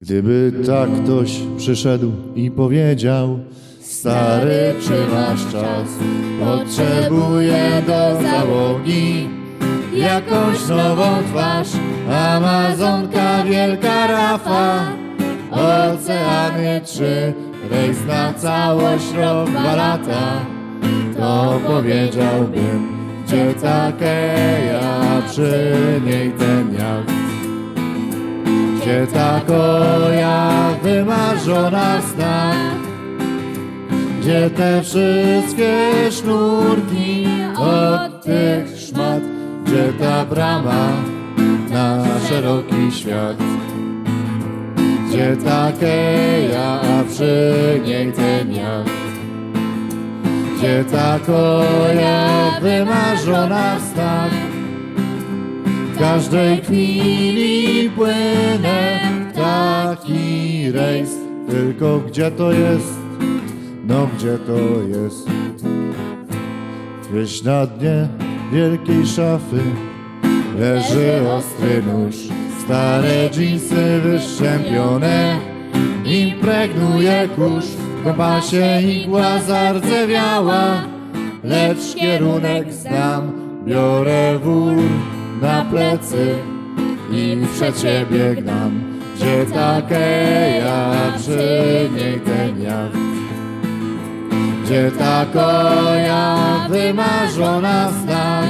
Gdyby tak ktoś przyszedł i powiedział Stary, czy masz czas? Potrzebuję do załogi Jakąś nową twarz Amazonka, wielka rafa Oceany trzy Rejs na całość rok, dwa lata To powiedziałbym Gdzie takeja przy niej gdzie ta koja wymarzona w snach Gdzie te wszystkie sznurki od tych szmat Gdzie ta brama na szeroki świat Gdzie ta keja, a przy niej ten jacht Gdzie ta koja wymarzona w w każdej chwili płynę taki rejs Tylko gdzie to jest? No gdzie to jest? Gdzieś na dnie wielkiej szafy Leży ostry nóż Stare dżinsy wyszczępione Impregnuje kurz W kompasie igła zardzewiała Lecz kierunek znam Biorę wór na plecy i przed siebie gnam. Gdzie ta keja, przy niej ten jacht. Gdzie ta koja wymarzona snach.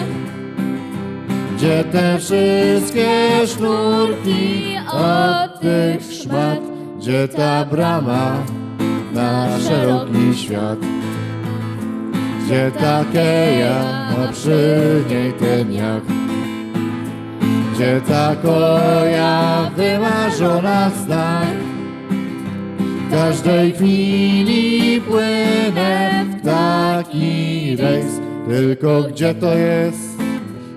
Gdzie te wszystkie sznurki od tych szmat. Gdzie ta brama na szeroki świat. Gdzie ta keja, a przy niej ten jacht. Gdzie ta koja wymarzona snach W każdej chwili płynę w taki rejs Tylko gdzie to jest?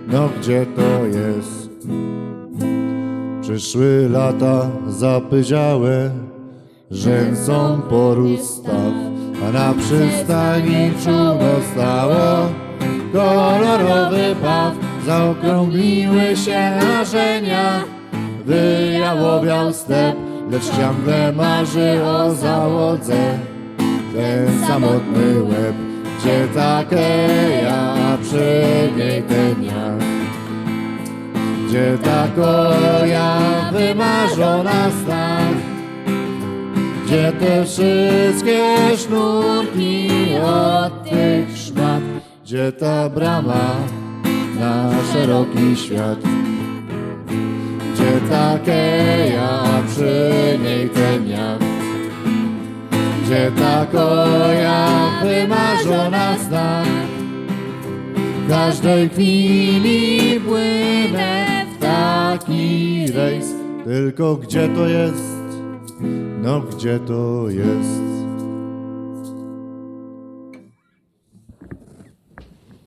No gdzie to jest? Przyszły lata zapyziałe Rzęsą porósł staw A na przystani czółno stało Kolorowy paw Zaokrągliły się narzenia Wyjałowiał step Lecz ciągle marzy o załodze. Ten samotny łeb Gdzie ta keja, a przy niej ten jacht Gdzie ta koja wymarzona snach Gdzie te wszystkie sznurki od tych szmat. Gdzie ta brama na szeroki świat Gdzie ta keja, a przy niej ten jacht Gdzie ta koja wymarzona W każdej chwili płynę w taki rejs Tylko gdzie to jest? No gdzie to jest?